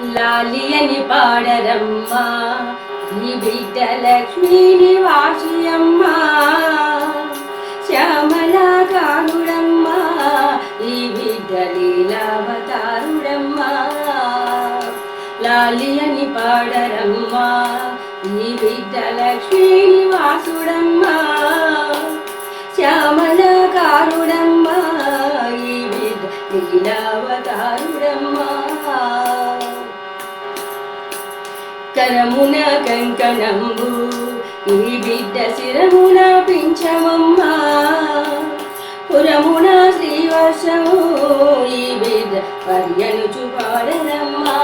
లాలి అని పాడరమ్మా నీ బిడ్డ లక్ష్మీ నివాసి అమ్మా శ్యామలా కానుడమ్మా ఈ బిడ్డ లీలావతారుడమ్మా. లాలి అని పాడరమ్మా నీ బిడ్డ లక్ష్మీ వాసుడమ్మా శ్యామలా కారుడమ్మా ఈ బిడ్డ లీలావతారుడమ్మా. కరమున కంకణంబు ఈ బిడ్డ శిరమున పింఛమమ్మా. పురమున శ్రీవర్షము ఈ బిడ్డ పర్యను చూపాడరమ్మా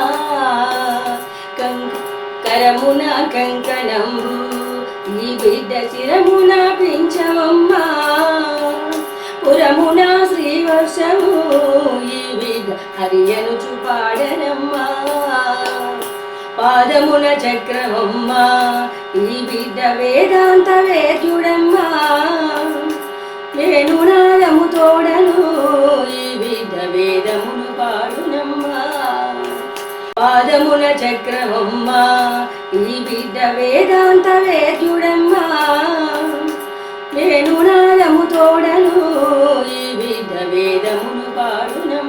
కంక కరమున కంకణంబు ఈ బిడ్డ శిరమున పింఛమమ్మా. పురమున శ్రీవర్షము ఈ బిడ్డ హరియను చూపాడరమ్మా పాదమున చక్రమమ్మ ఈ బిడ్డ వేదాంత వేద్యుడమ్మా నేను నాదము తోడను ఈ బిడ్డ వేదమును పాడునమ్మా. పాదమున చక్రమమ్మ ఈ బిడ్డ వేదాంత వేద్యుడమ్మా నేను నాదము తోడను ఈ బిడ్డ వేదమును పాడునమ్మా.